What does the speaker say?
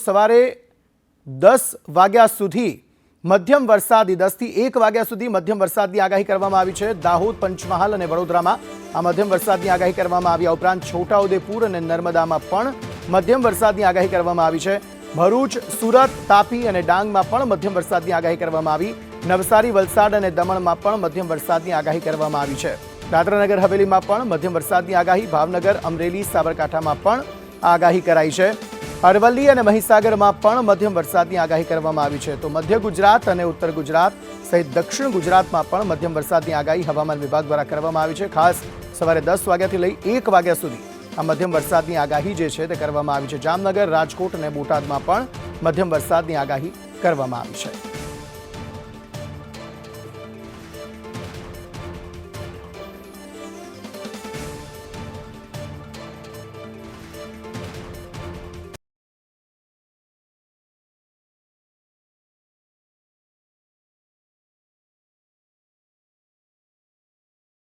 સવારે દસ વાગ્યા સુધી મધ્યમ વરસાદી દસથી એક વાગ્યા સુધી મધ્યમ વરસાદની આગાહી કરવામાં આવી છે. દાહોદ, પંચમહાલ અને વડોદરામાં આ મધ્યમ વરસાદની આગાહી કરવામાં આવી. આ ઉપરાંત છોટાઉદેપુર અને નર્મદામાં પણ મધ્યમ વરસાદની આગાહી કરવામાં આવી છે. ભરૂચ, સુરત, તાપી અને ડાંગમાં પણ મધ્યમ વરસાદની આગાહી કરવામાં આવી. નવસારી, વલસાડ અને દમણમાં પણ મધ્યમ વરસાદની આગાહી કરવામાં આવી છે. દાદરાનગર, હવેલીમાં પણ મધ્યમ વરસાદની આગાહી. ભાવનગર, અમરેલી, સાબરકાંઠામાં પણ આગાહી કરાઈ છે. અરવલ્લી અને મહીસાગરમાં પણ મધ્યમ વરસાદની આગાહી કરવામાં આવી છે. તો મધ્ય ગુજરાત અને ઉત્તર ગુજરાત સહિત દક્ષિણ ગુજરાતમાં પણ મધ્યમ વરસાદની આગાહી હવામાન વિભાગ દ્વારા કરવામાં આવી છે. ખાસ સવારે દસ વાગ્યાથી લઈ એક વાગ્યા સુધી આ મધ્યમ વરસાદની આગાહી જે છે તે કરવામાં આવી છે. જામનગર, રાજકોટ અને બોટાદમાં પણ મધ્યમ વરસાદની આગાહી કરવામાં આવી છે.